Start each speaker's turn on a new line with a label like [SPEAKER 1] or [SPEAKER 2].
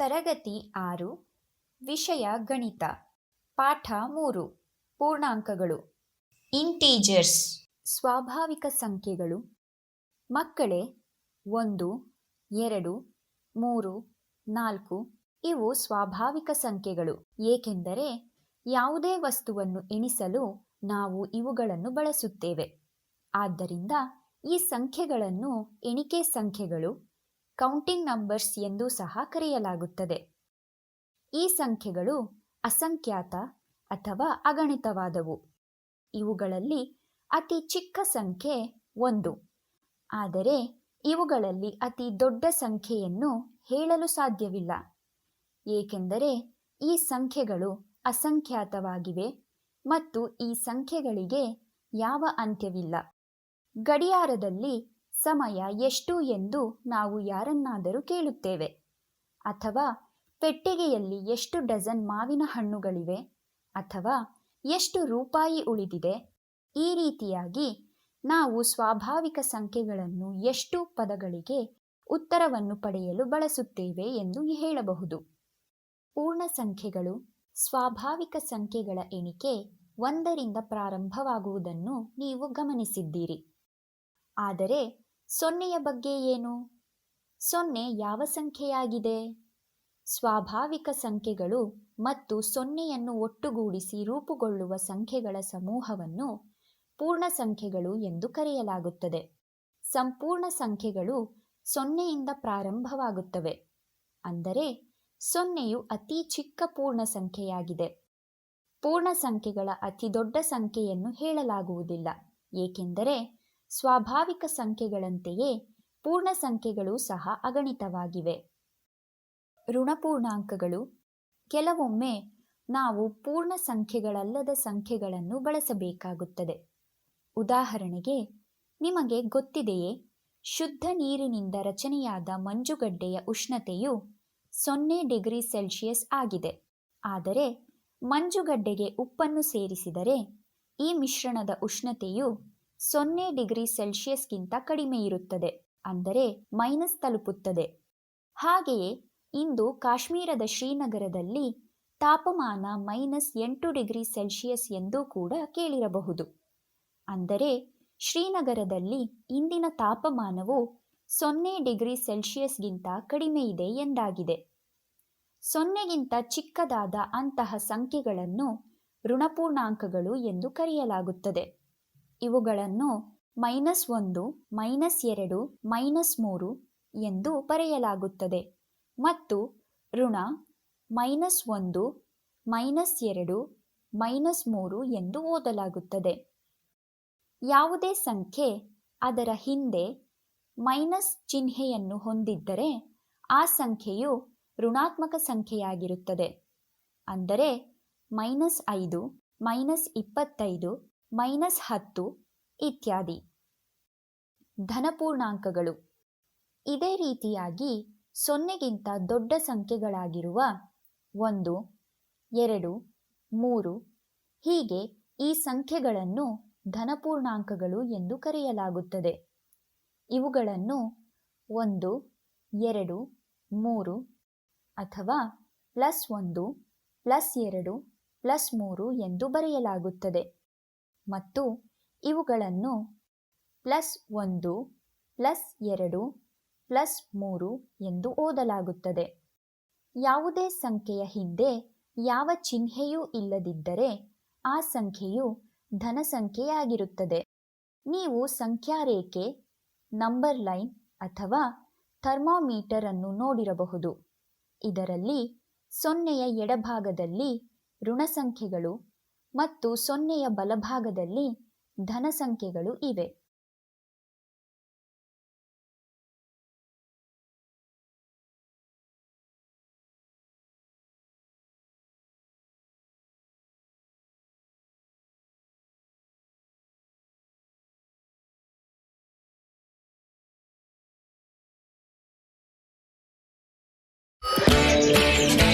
[SPEAKER 1] ತರಗತಿ ಆರು, ವಿಷಯ ಗಣಿತ, ಪಾಠ ಮೂರು, ಪೂರ್ಣಾಂಕಗಳು. ಇಂಟೀಜರ್ಸ್ ಸ್ವಾಭಾವಿಕ ಸಂಖ್ಯೆಗಳು. ಮಕ್ಕಳೇ, ಒಂದು, ಎರಡು, ಮೂರು, ನಾಲ್ಕು, ಇವು ಸ್ವಾಭಾವಿಕ ಸಂಖ್ಯೆಗಳು. ಏಕೆಂದರೆ ಯಾವುದೇ ವಸ್ತುವನ್ನು ಎಣಿಸಲು ನಾವು ಇವುಗಳನ್ನು ಬಳಸುತ್ತೇವೆ. ಆದ್ದರಿಂದ ಈ ಸಂಖ್ಯೆಗಳನ್ನು ಎಣಿಕೆ ಸಂಖ್ಯೆಗಳು ಕೌಂಟಿಂಗ್ ನಂಬರ್ಸ್ ಎಂದು ಸಹ ಕರೆಯಲಾಗುತ್ತದೆ. ಈ ಸಂಖ್ಯೆಗಳು ಅಸಂಖ್ಯಾತ ಅಥವಾ ಅಗಣಿತವಾದವು. ಇವುಗಳಲ್ಲಿ ಅತಿ ಚಿಕ್ಕ ಸಂಖ್ಯೆ ಒಂದು. ಆದರೆ ಇವುಗಳಲ್ಲಿ ಅತಿ ದೊಡ್ಡ ಸಂಖ್ಯೆಯನ್ನು ಹೇಳಲು ಸಾಧ್ಯವಿಲ್ಲ. ಏಕೆಂದರೆ ಈ ಸಂಖ್ಯೆಗಳು ಅಸಂಖ್ಯಾತವಾಗಿವೆ ಮತ್ತು ಈ ಸಂಖ್ಯೆಗಳಿಗೆ ಯಾವ ಅಂತ್ಯವಿಲ್ಲ. ಗಡಿಯಾರದಲ್ಲಿ ಸಮಯ ಎಷ್ಟು ಎಂದು ನಾವು ಯಾರನ್ನಾದರೂ ಕೇಳುತ್ತೇವೆ. ಅಥವಾ ಪೆಟ್ಟಿಗೆಯಲ್ಲಿ ಎಷ್ಟು ಡಜನ್ ಮಾವಿನ ಹಣ್ಣುಗಳಿವೆ, ಅಥವಾ ಎಷ್ಟು ರೂಪಾಯಿ ಉಳಿದಿದೆ, ಈ ರೀತಿಯಾಗಿ ನಾವು ಸ್ವಾಭಾವಿಕ ಸಂಖ್ಯೆಗಳನ್ನು ಎಷ್ಟು ಪದಗಳಿಗೆ ಉತ್ತರವನ್ನು ಪಡೆಯಲು ಬಳಸುತ್ತೇವೆ ಎಂದು ಹೇಳಬಹುದು. ಪೂರ್ಣ ಸಂಖ್ಯೆಗಳು ಸ್ವಾಭಾವಿಕ ಸಂಖ್ಯೆಗಳ ಎಣಿಕೆ ಒಂದರಿಂದ ಪ್ರಾರಂಭವಾಗುವುದನ್ನು ನೀವು ಗಮನಿಸಿದ್ದೀರಿ. ಆದರೆ ಸೊನ್ನೆಯ ಬಗ್ಗೆ ಏನು? ಸೊನ್ನೆ ಯಾವ ಸಂಖ್ಯೆಯಾಗಿದೆ? ಸ್ವಾಭಾವಿಕ ಸಂಖ್ಯೆಗಳು ಮತ್ತು ಸೊನ್ನೆಯನ್ನು ಒಟ್ಟುಗೂಡಿಸಿ ರೂಪುಗೊಳ್ಳುವ ಸಂಖ್ಯೆಗಳ ಸಮೂಹವನ್ನು ಪೂರ್ಣ ಸಂಖ್ಯೆಗಳು ಎಂದು ಕರೆಯಲಾಗುತ್ತದೆ. ಸಂಪೂರ್ಣ ಸಂಖ್ಯೆಗಳು ಸೊನ್ನೆಯಿಂದ ಪ್ರಾರಂಭವಾಗುತ್ತವೆ. ಅಂದರೆ ಸೊನ್ನೆಯು ಅತಿ ಚಿಕ್ಕ ಪೂರ್ಣ ಸಂಖ್ಯೆಯಾಗಿದೆ. ಪೂರ್ಣ ಸಂಖ್ಯೆಗಳ ಅತಿ ದೊಡ್ಡ ಸಂಖ್ಯೆಯನ್ನು ಹೇಳಲಾಗುವುದಿಲ್ಲ. ಏಕೆಂದರೆ ಸ್ವಾಭಾವಿಕ ಸಂಖ್ಯೆಗಳಂತೆಯೇ ಪೂರ್ಣ ಸಂಖ್ಯೆಗಳು ಸಹ ಅಗಣಿತವಾಗಿವೆ. ಋಣಪೂರ್ಣಾಂಕಗಳು ಕೆಲವೊಮ್ಮೆ ನಾವು ಪೂರ್ಣ ಸಂಖ್ಯೆಗಳಲ್ಲದ ಸಂಖ್ಯೆಗಳನ್ನು ಬಳಸಬೇಕಾಗುತ್ತದೆ. ಉದಾಹರಣೆಗೆ, ನಿಮಗೆ ಗೊತ್ತಿದೆಯೇ, ಶುದ್ಧ ನೀರಿನಿಂದ ರಚನೆಯಾದ ಮಂಜುಗಡ್ಡೆಯ ಉಷ್ಣತೆಯು ಸೊನ್ನೆ ಡಿಗ್ರಿ ಸೆಲ್ಸಿಯಸ್ ಆಗಿದೆ. ಆದರೆ, ಮಂಜುಗಡ್ಡೆಗೆ ಉಪ್ಪನ್ನು ಸೇರಿಸಿದರೆ ಈ ಮಿಶ್ರಣದ ಉಷ್ಣತೆಯು ಸೊನ್ನೆ ಡಿಗ್ರಿ ಸೆಲ್ಸಿಯಸ್ಗಿಂತ ಕಡಿಮೆ ಇರುತ್ತದೆ, ಅಂದರೆ ಮೈನಸ್ ತಲುಪುತ್ತದೆ. ಹಾಗೆಯೇ ಇಂದು ಕಾಶ್ಮೀರದ ಶ್ರೀನಗರದಲ್ಲಿ ತಾಪಮಾನ ಮೈನಸ್ ಎಂಟು ಡಿಗ್ರಿ ಸೆಲ್ಸಿಯಸ್ ಎಂದೂ ಕೂಡ ಕೇಳಿರಬಹುದು. ಅಂದರೆ ಶ್ರೀನಗರದಲ್ಲಿ ಇಂದಿನ ತಾಪಮಾನವು ಸೊನ್ನೆ ಡಿಗ್ರಿ ಸೆಲ್ಸಿಯಸ್ಗಿಂತ ಕಡಿಮೆ ಇದೆ ಎಂದಾಗಿದೆ. ಸೊನ್ನೆಗಿಂತ ಚಿಕ್ಕದಾದ ಅಂತಹ ಸಂಖ್ಯೆಗಳನ್ನು ಋಣಪೂರ್ಣಾಂಕಗಳು ಎಂದು ಕರೆಯಲಾಗುತ್ತದೆ. ಇವುಗಳನ್ನು ಮೈನಸ್ ಒಂದು, ಮೈನಸ್ ಎರಡು, ಮೈನಸ್ ಮೂರು ಎಂದು ಬರೆಯಲಾಗುತ್ತದೆ. ಮತ್ತು ಋಣ ಮೈನಸ್ ಒಂದು, ಮೈನಸ್ ಎರಡು, ಮೈನಸ್ ಮೂರು ಎಂದು ಓದಲಾಗುತ್ತದೆ. ಯಾವುದೇ ಸಂಖ್ಯೆ ಅದರ ಹಿಂದೆ ಮೈನಸ್ ಚಿಹ್ನೆಯನ್ನು ಹೊಂದಿದ್ದರೆ ಆ ಸಂಖ್ಯೆಯು ಋಣಾತ್ಮಕ ಸಂಖ್ಯೆಯಾಗಿರುತ್ತದೆ. ಅಂದರೆ ಮೈನಸ್ ಐದು, ಮೈನಸ್ ಇಪ್ಪತ್ತೈದು ಮೈನಸ್ ಹತ್ತು ಇತ್ಯಾದಿ. ಧನಪೂರ್ಣಾಂಕಗಳು ಇದೇ ರೀತಿಯಾಗಿ ಸೊನ್ನೆಗಿಂತ ದೊಡ್ಡ ಸಂಖ್ಯೆಗಳಾಗಿರುವ ಒಂದು, ಎರಡು, ಮೂರು ಹೀಗೆ ಈ ಸಂಖ್ಯೆಗಳನ್ನು ಧನಪೂರ್ಣಾಂಕಗಳು ಎಂದು ಕರೆಯಲಾಗುತ್ತದೆ. ಇವುಗಳನ್ನು ಒಂದು, ಎರಡು, ಮೂರು ಅಥವಾ ಪ್ಲಸ್ ಒಂದು, ಪ್ಲಸ್ ಎರಡು, ಪ್ಲಸ್ ಮೂರು ಎಂದು ಬರೆಯಲಾಗುತ್ತದೆ. ಮತ್ತು ಇವುಗಳನ್ನು ಪ್ಲಸ್ ಒಂದು, ಪ್ಲಸ್ ಎರಡು, ಪ್ಲಸ್ ಮೂರು ಎಂದು ಓದಲಾಗುತ್ತದೆ. ಯಾವುದೇ ಸಂಖ್ಯೆಯ ಹಿಂದೆ ಯಾವ ಚಿಹ್ನೆಯೂ ಇಲ್ಲದಿದ್ದರೆ ಆ ಸಂಖ್ಯೆಯು ಧನ ಸಂಖ್ಯೆಯಾಗಿರುತ್ತದೆ ನೀವು ಸಂಖ್ಯಾರೇಖೆ, ನಂಬರ್ ಲೈನ್ ಅಥವಾ ಥರ್ಮಾಮೀಟರ್ ಅನ್ನು ನೋಡಿರಬಹುದು. ಇದರಲ್ಲಿ ಸೊನ್ನೆಯ ಎಡಭಾಗದಲ್ಲಿ ಋಣ ಸಂಖ್ಯೆಗಳು ಮತ್ತು ಸೊನ್ನೆಯ ಬಲಭಾಗದಲ್ಲಿ ಧನ ಸಂಖ್ಯೆಗಳು ಇವೆ Thank you.